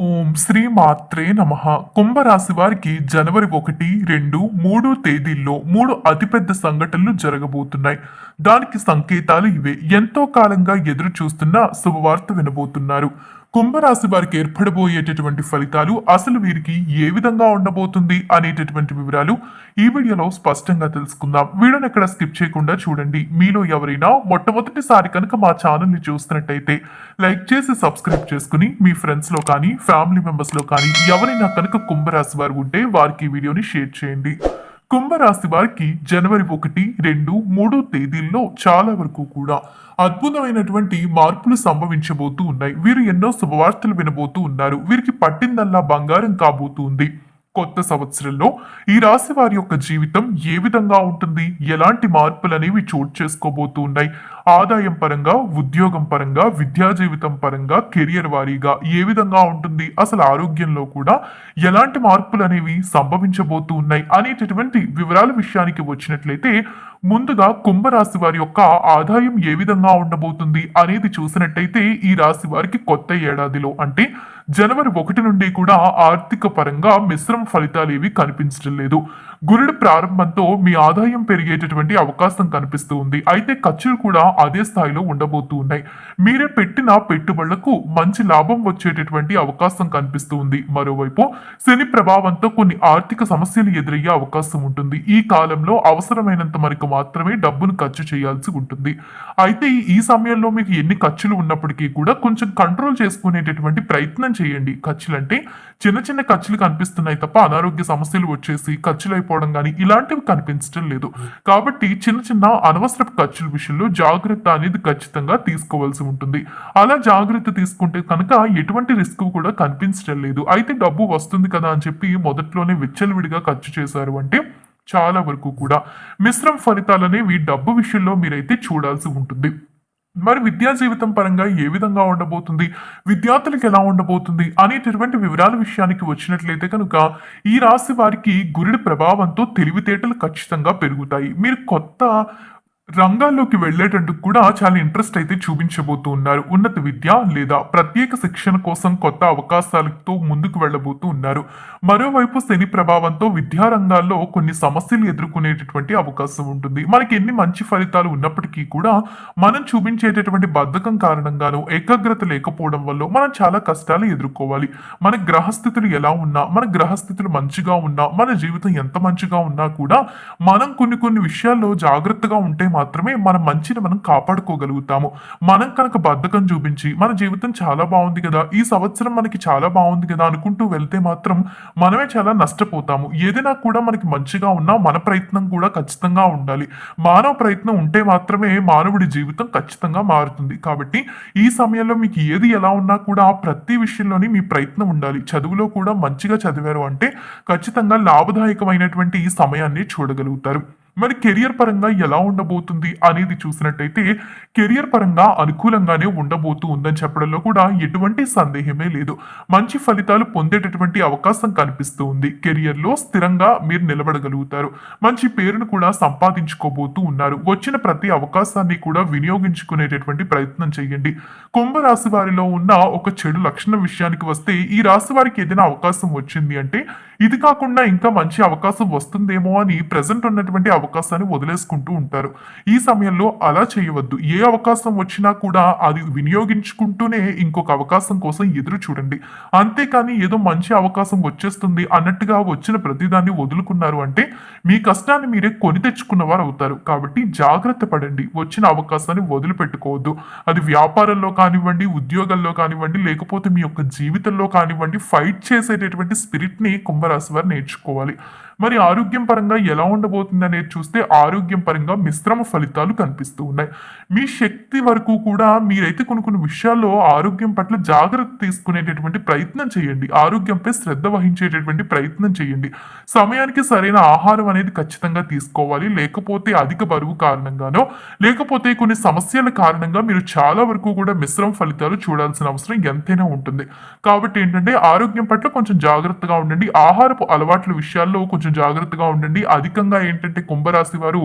ఓం శ్రీ మాత్రే నమ. కుంభరాశి వారికి జనవరి ఒకటి రెండు మూడు తేదీల్లో మూడు అతిపెద్ద సంఘటనలు జరగబోతున్నాయి. దానికి సంకేతాలు ఇవే. ఎంతో కాలంగా ఎదురు చూస్తున్న శుభవార్త వినబోతున్నారు. కుంభరాశి వారికి ఏర్పడబోయేటటువంటి ఫలితాలు అసలు వీరికి ఏ విధంగా ఉండబోతుంది అనేటటువంటి వివరాలు ఈ వీడియోలో స్పష్టంగా తెలుసుకుందాం. వీడియోని ఎక్కడ స్కిప్ చేయకుండా చూడండి. మీలో ఎవరైనా మొట్టమొదటిసారి కనుక మా ఛానల్ని చూస్తున్నట్టయితే లైక్ చేసి సబ్స్క్రైబ్ చేసుకుని మీ ఫ్రెండ్స్లో కానీ ఫ్యామిలీ మెంబర్స్లో కానీ ఎవరైనా కనుక కుంభరాశి వారు ఉంటే వారికి ఈ వీడియోని షేర్ చేయండి. కుంభరాశి వారికి జనవరి ఒకటి రెండు మూడు తేదీల్లో చాలా వరకు కూడా అద్భుతమైనటువంటి మార్పులు సంభవించబోతూ ఉన్నాయి. వీరు ఎన్నో శుభవార్తలు వినబోతూ ఉన్నారు. వీరికి పట్టిందల్లా బంగారం కాబోతుంది కొత్త సంవత్సరంలో ఈ రాశి వారి యొక్క జీవితం ఏ విధంగా ఉంటుంది? ఎలాంటి మార్పులు అనేవి చోటు చేసుకోబోతూ ఉన్నాయి ఆదాయం పరంగా ఉద్యోగం పరంగా విద్యా జీవితం పరంగా కెరియర్ వారీగా ఏ విధంగా ఉంటుంది? అసలు ఆరోగ్యంలో కూడా ఎలాంటి మార్పులు అనేవి సంభవించబోతూ ఉన్నాయి అనేటటువంటి వివరాల విషయానికి వచ్చినట్లయితే ముందుగా కుంభరాశి వారి యొక్క ఆదాయం ఏ విధంగా ఉండబోతుంది అనేది చూసినట్టయితే ఈ రాశి వారికి కొత్త ఏడాదిలో అంటే జనవరి ఒకటి నుండి కూడా ఆర్థిక పరంగా మిశ్రమ ఫలితాలు ఏవి కనిపించడం లేదు. గురుడు ప్రారంభంతో మీ ఆదాయం పెరిగేటటువంటి అవకాశం కనిపిస్తూ ఉంది. అయితే ఖర్చులు కూడా అదే స్థాయిలో ఉండబోతూ ఉన్నాయి. మీరే పెట్టిన పెట్టుబడులకు మంచి లాభం వచ్చేటటువంటి అవకాశం కనిపిస్తూ ఉంది. మరోవైపు శని ప్రభావంతో కొన్ని ఆర్థిక సమస్యలు ఎదురయ్యే అవకాశం ఉంటుంది. ఈ కాలంలో అవసరమైనంత వరకు మాత్రమే డబ్బును ఖర్చు చేయాల్సి ఉంటుంది. అయితే ఈ సమయంలో మీకు ఎన్ని ఖర్చులు ఉన్నప్పటికీ కూడా కొంచెం కంట్రోల్ చేసుకునేటటువంటి ప్రయత్నం చేయండి. ఖర్చులు అంటే చిన్న చిన్న ఖర్చులు కనిపిస్తున్నాయి తప్ప అనారోగ్య సమస్యలు వచ్చేసి ఖర్చులు అయిపోవడం కానీ ఇలాంటివి కనిపించడం లేదు. కాబట్టి చిన్న చిన్న అనవసరపు ఖర్చుల విషయంలో జాగ్రత్త అనేది ఖచ్చితంగా తీసుకోవాల్సి ఉంటుంది. అలా జాగ్రత్త తీసుకుంటే కనుక ఎటువంటి రిస్క్ కూడా కనిపించడం లేదు. అయితే డబ్బు వస్తుంది కదా అని చెప్పి మొదట్లోనే విచ్చలవిడిగా ఖర్చు చేశారు అంటే చాలా వరకు కూడా మిశ్రమ ఫలితాలు అనేవి డబ్బు విషయంలో మీరైతే చూడాల్సి ఉంటుంది. మరి విద్యా జీవితం పరంగా ఏ విధంగా ఉండబోతుంది? విద్యార్థులకు ఎలా ఉండబోతుంది? అనేటటువంటి వివరాల విషయానికి వచ్చినట్లయితే కనుక ఈ రాశి వారికి గురుడి ప్రభావంతో తెలివితేటలు ఖచ్చితంగా పెరుగుతాయి. మీరు కొత్త రంగాల్లోకి వెళ్ళేటందుకు కూడా చాలా ఇంట్రెస్ట్ అయితే చూపించబోతూ ఉన్నారు ఉన్నత విద్య లేదా ప్రత్యేక శిక్షణ కోసం కొత్త అవకాశాలతో ముందుకు వెళ్ళబోతూ ఉన్నారు. మరోవైపు శని ప్రభావంతో విద్యా రంగాల్లో కొన్ని సమస్యలు ఎదుర్కొనేటటువంటి అవకాశం ఉంటుంది. మనకి ఎన్ని మంచి ఫలితాలు ఉన్నప్పటికీ కూడా మనం చూపించేటటువంటి బద్ధకం కారణంగానో ఏకాగ్రత లేకపోవడం వల్ల మనం చాలా కష్టాలు ఎదుర్కోవాలి. మన గ్రహస్థితులు ఎలా ఉన్నా మన గ్రహస్థితులు మంచిగా ఉన్నా మన జీవితం ఎంత మంచిగా ఉన్నా కూడా మనం కొన్ని కొన్ని విషయాల్లో జాగ్రత్తగా ఉంటే మాత్రమే మన మంచిని మనం కాపాడుకోగలుగుతాము. మనం కనుక బద్ధకం చూపించి మన జీవితం చాలా బాగుంది కదా ఈ సంవత్సరం మనకి చాలా బాగుంది కదా అనుకుంటూ వెళ్తే మాత్రం మనమే చాలా నష్టపోతాము. ఏదైనా కూడా మనకి మంచిగా ఉన్నా మన ప్రయత్నం కూడా ఖచ్చితంగా ఉండాలి. మానవ ప్రయత్నం ఉంటే మాత్రమే మానవుడి జీవితం ఖచ్చితంగా మారుతుంది. కాబట్టి ఈ సమయంలో మీకు ఏది ఎలా ఉన్నా కూడా ప్రతి విషయంలోని మీ ప్రయత్నం ఉండాలి. చదువులో కూడా మంచిగా చదివారు అంటే ఖచ్చితంగా లాభదాయకమైనటువంటి ఈ సమయాన్ని చూడగలుగుతారు. మరి కెరియర్ పరంగా ఎలా ఉండబోతుంది అనేది చూసినట్టయితే కెరియర్ పరంగా అనుకూలంగానే ఉండబోతూ ఉందని చెప్పడంలో కూడా ఎటువంటి సందేహమే లేదు. మంచి ఫలితాలు పొందేటటువంటి అవకాశం కనిపిస్తూ ఉంది. కెరియర్లో స్థిరంగా మీరు నిలబడగలుగుతారు. మంచి పేరును కూడా సంపాదించుకోబోతూ ఉన్నారు. వచ్చిన ప్రతి అవకాశాన్ని కూడా వినియోగించుకునేటటువంటి ప్రయత్నం చేయండి. కుంభరాశి వారిలో ఉన్న ఒక చెడు లక్షణం విషయానికి వస్తే ఈ రాశి వారికి ఏదైనా అవకాశం వచ్చింది అంటే ఇది కాకుండా ఇంకా మంచి అవకాశం వస్తుందేమో అని ప్రజెంట్ ఉన్నటువంటి అవకాశాన్ని వదిలేసుకుంటూ ఉంటారు. ఈ సమయంలో అలా చేయవద్దు. ఏ అవకాశం వచ్చినా కూడా అది వినియోగించుకుంటూనే ఇంకొక అవకాశం కోసం ఎదురు చూడండి. అంతేకాని ఏదో మంచి అవకాశం వచ్చేస్తుంది అన్నట్టుగా వచ్చిన ప్రతిదాన్ని వదులుకున్నారు అంటే మీ కష్టాన్ని మీరే కొని తెచ్చుకున్న వారు అవుతారు. కాబట్టి జాగ్రత్త పడండి. వచ్చిన అవకాశాన్ని వదిలిపెట్టుకోవద్దు. అది వ్యాపారంలో కానివ్వండి ఉద్యోగాల్లో కానివ్వండి లేకపోతే మీ యొక్క జీవితంలో కానివ్వండి ఫైట్ చేసేటటువంటి స్పిరిట్ని కుంభరాశి వారు నేర్చుకోవాలి. మరి ఆరోగ్యం పరంగా ఎలా ఉండబోతుంది అనేది చూస్తే ఆరోగ్యం పరంగా మిశ్రమ ఫలితాలు కనిపిస్తూ ఉన్నాయి. మీ శక్తి వరకు కూడా మీరైతే కొన్ని కొన్ని విషయాల్లో ఆరోగ్యం పట్ల జాగ్రత్త తీసుకునేటటువంటి ప్రయత్నం చేయండి. ఆరోగ్యంపై శ్రద్ధ వహించేటటువంటి ప్రయత్నం చేయండి. సమయానికి సరైన ఆహారం అనేది ఖచ్చితంగా తీసుకోవాలి. లేకపోతే అధిక బరువు కారణంగానో లేకపోతే కొన్ని సమస్యల కారణంగా మీరు చాలా వరకు కూడా మిశ్రమ ఫలితాలు చూడాల్సిన అవసరం ఎంతైనా ఉంటుంది. కాబట్టి ఏంటంటే ఆరోగ్యం పట్ల కొంచెం జాగ్రత్తగా ఉండండి. ఆహారపు అలవాట్ల విషయాల్లో కొంచెం జాగ్రత్తగా ఉండండి. అధికంగా ఏంటంటే కుంభరాశి వారు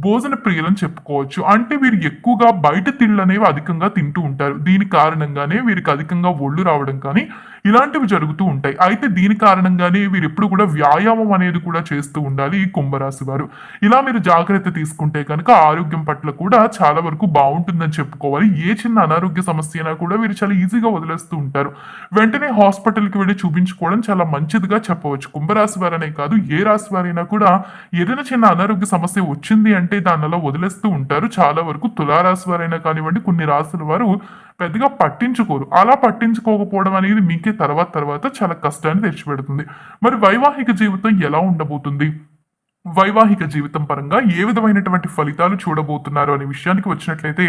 భోజన ప్రియులని చెప్పుకోవచ్చు. అంటే వీరు ఎక్కువగా బయట తిళ్ళు అనేవి అధికంగా తింటూ ఉంటారు. దీని కారణంగానే వీరికి అధికంగా ఒళ్ళు రావడం కానీ ఇలాంటివి జరుగుతూ ఉంటాయి. అయితే దీని కారణంగానే వీరు ఎప్పుడు కూడా వ్యాయామం అనేది కూడా చేస్తూ ఉండాలి ఈ కుంభరాశి వారు. ఇలా మీరు జాగ్రత్త తీసుకుంటే కనుక ఆరోగ్యం పట్ల కూడా చాలా వరకు బాగుంటుందని చెప్పుకోవాలి. ఏ చిన్న అనారోగ్య సమస్య అయినా కూడా వీరు చాలా ఈజీగా వదిలేస్తూ ఉంటారు. వెంటనే హాస్పిటల్కి వెళ్ళి చూపించుకోవడం చాలా మంచిదిగా చెప్పవచ్చు. కుంభరాశి వారనే కాదు ఏ రాశి వారైనా కూడా ఏదైనా చిన్న అనారోగ్య సమస్య వచ్చింది అంటే దానిలో అలా వదిలేస్తూ ఉంటారు. చాలా వరకు తులారాశి వారైనా కానివ్వండి కొన్ని రాశుల వారు పెద్దగా పట్టించుకోరు. అలా పట్టించుకోకపోవడం అనేది మీకే తర్వాత తర్వాత చాలా కష్టాన్ని తెచ్చిపెడుతుంది. మరి వైవాహిక జీవితం ఎలా ఉండబోతుంది? వైవాహిక జీవితం పరంగా ఏ విధమైనటువంటి ఫలితాలు చూడబోతున్నారు అనే విషయానికి వచ్చినట్లయితే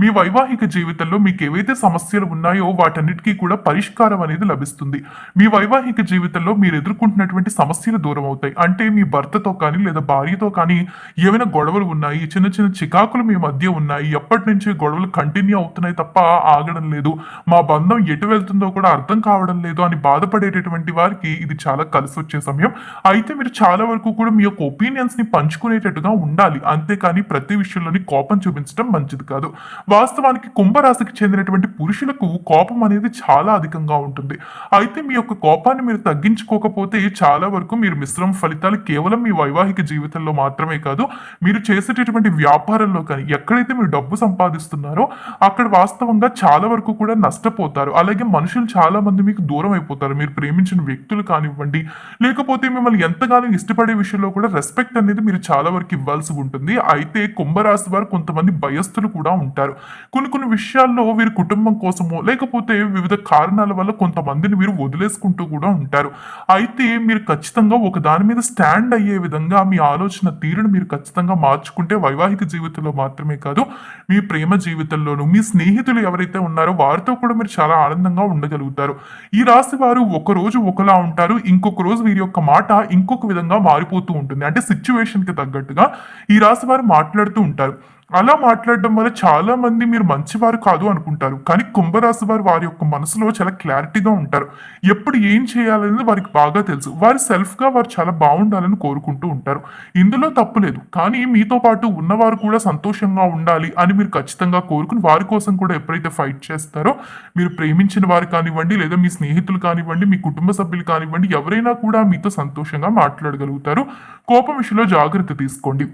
మీ వైవాహిక జీవితంలో మీకు ఏవైతే సమస్యలు ఉన్నాయో వాటన్నిటికీ కూడా పరిష్కారం అనేది లభిస్తుంది. మీ వైవాహిక జీవితంలో మీరు ఎదుర్కొంటున్నటువంటి సమస్యలు దూరం అవుతాయి అంటే మీ భర్తతో కానీ లేదా భార్యతో కానీ ఏమైనా గొడవలు ఉన్నాయి చిన్న చిన్న చికాకులు మీ మధ్య ఉన్నాయి ఎప్పటి నుంచి గొడవలు కంటిన్యూ అవుతున్నాయి తప్ప ఆగడం లేదు. మా బంధం ఎటు వెళ్తుందో కూడా అర్థం కావడం లేదు అని బాధపడేటటువంటి వారికి ఇది చాలా కలిసి వచ్చే సమయం. అయితే మీరు చాలా వరకు కూడా మీ యొక్క ఒపీనియన్స్ని పంచుకునేటట్టుగా ఉండాలి. అంతేకాని ప్రతి విషయంలోని కోపం చూపించడం మంచిది కాదు. వాస్తవానికి కుంభరాశికి చెందినటువంటి పురుషులకు కోపం అనేది చాలా అధికంగా ఉంటుంది. అయితే మీ యొక్క కోపాన్ని మీరు తగ్గించుకోకపోతే చాలా వరకు మీరు మిశ్రమ ఫలితాలు కేవలం మీ వైవాహిక జీవితంలో మాత్రమే కాదు మీరు చేసేటటువంటి వ్యాపారంలో కానీ ఎక్కడైతే మీరు డబ్బు సంపాదిస్తున్నారో అక్కడ వాస్తవంగా చాలా వరకు కూడా నష్టపోతారు. అలాగే మనుషులు చాలా మంది మీకు దూరం అయిపోతారు. మీరు ప్రేమించిన వ్యక్తులు కానివ్వండి లేకపోతే మిమ్మల్ని ఎంతగానో ఇష్టపడే విషయంలో కూడా రెస్పెక్ట్ అనేది మీరు చాలా వరకు ఇవ్వాల్సి ఉంటుంది. అయితే కుంభరాశి వారు కొంతమంది భయస్థులు కూడా ఉంటారు. కొన్ని కొన్ని విషయాల్లో వీరు కుటుంబం కోసమో లేకపోతే వివిధ కారణాల వల్ల కొంతమందిని వీరు వదిలేసుకుంటూ కూడా ఉంటారు. అయితే మీరు ఖచ్చితంగా ఒక దాని మీద స్టాండ్ అయ్యే విధంగా మీ ఆలోచన తీరును మీరు ఖచ్చితంగా మార్చుకుంటే వైవాహిక జీవితంలో మాత్రమే కాదు మీ ప్రేమ జీవితంలోనూ మీ స్నేహితులు ఎవరైతే ఉన్నారో వారితో కూడా మీరు చాలా ఆనందంగా ఉండగలుగుతారు. ఈ రాశి వారు ఒక రోజు ఒకలా ఉంటారు. ఇంకొక రోజు వీరి యొక్క మాట ఇంకొక విధంగా మారిపోతూ ఉంటుంది. అంటే అంటే కి తగ్గట్టుగా ఈ రాశి వారు మాట్లాడుతూ ఉంటారు. అలా మాట్లాడడం వల్ల చాలా మంది మీరు మంచివారు కాదు అనుకుంటారు. కానీ కుంభరాశి వారు వారి యొక్క మనసులో చాలా క్లారిటీగా ఉంటారు. ఎప్పుడు ఏం చేయాలనేది వారికి బాగా తెలుసు. వారి సెల్ఫ్గా వారు చాలా బాగుండాలని కోరుకుంటూ ఉంటారు. ఇందులో తప్పు లేదు. కానీ మీతో పాటు ఉన్నవారు కూడా సంతోషంగా ఉండాలి అని మీరు ఖచ్చితంగా కోరుకుని వారి కోసం కూడా ఎప్పుడైతే ఫైట్ చేస్తారో మీరు ప్రేమించిన వారు కానివ్వండి లేదా మీ స్నేహితులు కానివ్వండి మీ కుటుంబ సభ్యులు కానివ్వండి ఎవరైనా కూడా మీతో సంతోషంగా మాట్లాడగలుగుతారు. కోపం విషయంలో జాగ్రత్త తీసుకోండి.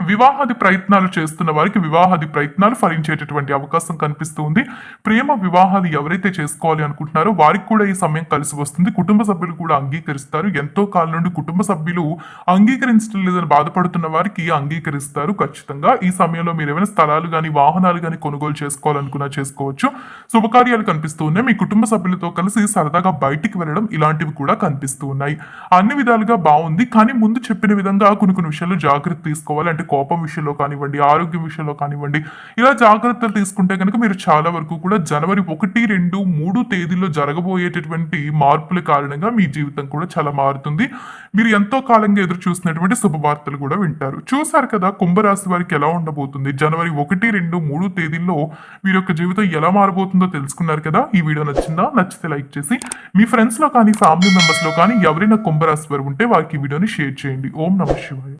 వివాహాది ప్రయత్నాలు చేస్తున్న వారికి వివాహాది ప్రయత్నాలు ఫలించేటటువంటి అవకాశం కనిపిస్తూ ఉంది ప్రేమ వివాహాలు ఎవరైతే చేసుకోవాలి అనుకుంటున్నారో వారికి కూడా ఈ సమయం కలిసి వస్తుంది. కుటుంబ సభ్యులు కూడా అంగీకరిస్తారు. ఎంతో కాలం నుండి కుటుంబ సభ్యులు అంగీకరించడం లేదని బాధపడుతున్న వారికి అంగీకరిస్తారు ఖచ్చితంగా. ఈ సమయంలో మీరు ఏమైనా స్థలాలు కానీ వాహనాలు కానీ కొనుగోలు చేసుకోవాలనుకున్నా చేసుకోవచ్చు. శుభకార్యాలు కనిపిస్తూ ఉన్నాయి. మీ కుటుంబ సభ్యులతో కలిసి సరదాగా బయటికి వెళ్ళడం ఇలాంటివి కూడా కనిపిస్తూ ఉన్నాయి. అన్ని విధాలుగా బాగుంది. కానీ ముందు చెప్పిన విధంగా కొన్ని కొన్ని విషయాల్లో జాగ్రత్త తీసుకోవాలి. అంటే కోపం విషయంలో కానివ్వండి ఆరోగ్యం విషయంలో కానివ్వండి ఇలా జాగ్రత్తలు తీసుకుంటే కనుక మీరు చాలా వరకు కూడా జనవరి ఒకటి రెండు మూడు తేదీల్లో జరగబోయేటటువంటి మార్పుల కారణంగా మీ జీవితం కూడా చాలా మారుతుంది. మీరు ఎంతో కాలంగా ఎదురు చూసినటువంటి శుభవార్తలు కూడా వింటారు. చూశారు కదా కుంభరాశి వారికి ఎలా ఉండబోతుంది? జనవరి ఒకటి రెండు మూడు తేదీల్లో వీరి యొక్క జీవితం ఎలా మారబోతుందో తెలుసుకున్నారు కదా? ఈ వీడియో నచ్చిందా? నచ్చితే లైక్ చేసి మీ ఫ్రెండ్స్లో కానీ ఫ్యామిలీ మెంబర్స్లో కానీ ఎవరైనా కుంభరాశి వారు ఉంటే వారికి ఈ వీడియోని షేర్ చేయండి. ఓం నమ శివాయ.